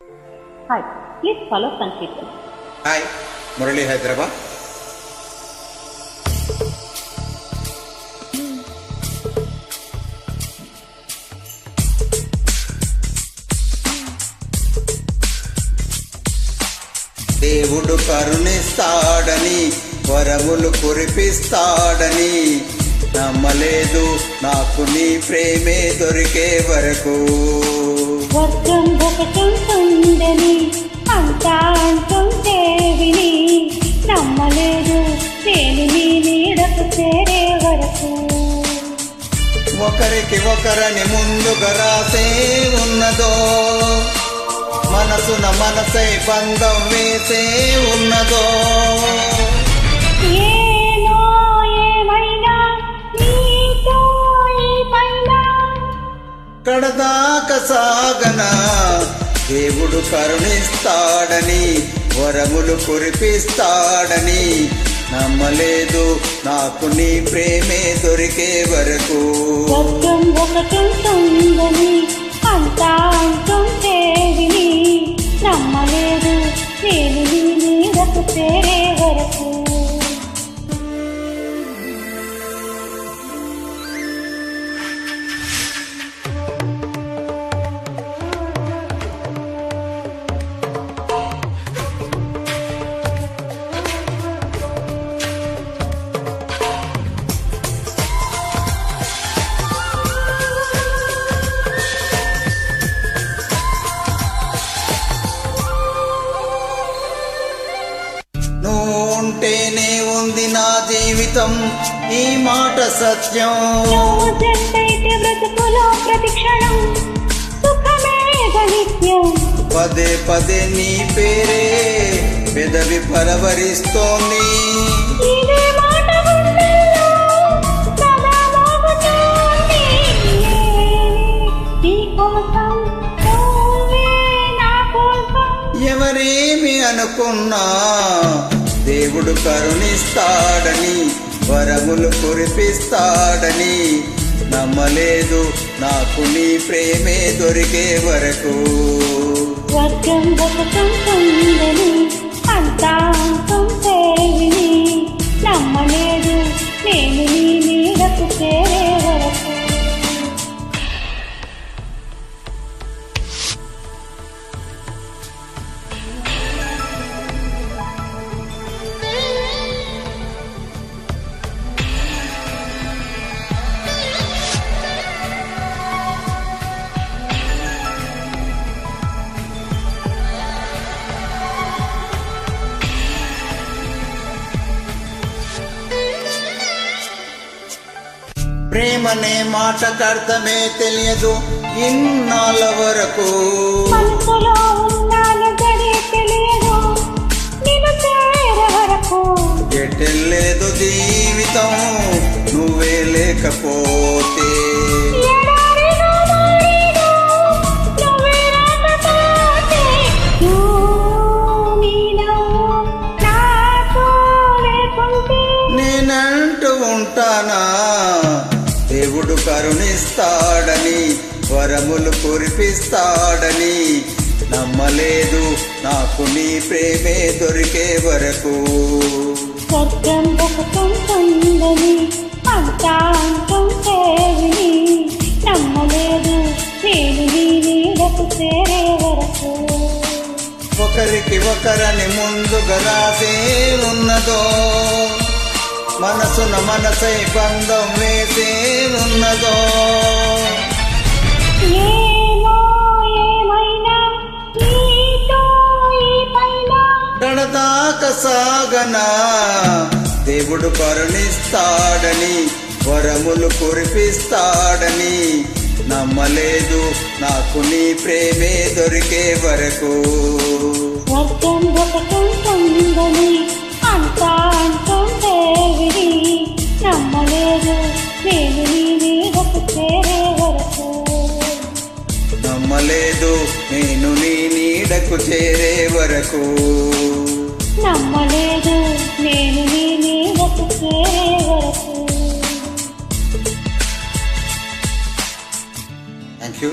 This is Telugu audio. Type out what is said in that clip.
Hi, please follow Sankirtan. Hi Murali Hyderabad దేవుడు కరుణిస్తాడని వరములు కురిపిస్తాడని. నమ్మలేదు నాకు నీ ప్రేమే దొరికే వరకు. వర్గం ఒకటుంటుందని అంతా అంటుంటే విని నమ్మలేదు నేను నీ నీడకు చేరే వరకు. ఒకరికి ఒకరని ముందుగా రాసే ఉన్నదో మనసున మనసై బంధం వేసే ఉన్నదో. కడదాక సాగన దేవుడు కరుణిస్తాడని వరములు కురిపిస్తాడని. నమ్మలేదు నాకు నీ ప్రేమే దొరికే వరకు. అంతా అంటుంటే జీవితం ఈ మాట సత్యం. పదే పదే నీ పేరే పెదవి పరవరిస్తోంది. ఎవరేమి అనుకున్నా దేవుడు కరుణిస్తాడని వరములు కురిపిస్తాడని. నమ్మలేదు నాకు నీ ప్రేమే దొరికే వరకు. వర్గం ప్రేమనే మాటకర్థమే తెలియదు ఇన్నాళ్ళ వరకు. ఎటెల్లేదు జీవితం నువ్వే లేకపోతే. నేనంటూ ఉంటానా? దేవుడు కరుణిస్తాడని వరములు కురిపిస్తాడని. నమ్మలేదు నాకు నీ ప్రేమే దొరికే వరకు. స్వర్గం ఒకటుంటుందని అంతా అంటుంటే విని నమ్మలేదు నేను నీ నీడకు చేరే వరకు. ఒకరికి ఒకరని ముందుగా రాసే ఉన్నదో మనసున మనసై బంధం వేసే ఉన్నదో. ఏమో ఏమైనా నీతో ఈ పైన కడదాక సాగనా దేవుడు కరుణిస్తాడని వరములు కురిపిస్తాడని నమ్మలేదు. నాకు నీ ప్రేమే దొరికే వరకు. నమ్మలేదు. నేను నీ నీడకు చేరే వరకు. నమ్మలేదు. నేను నీ నీడకు చేరే వరకు. Thank you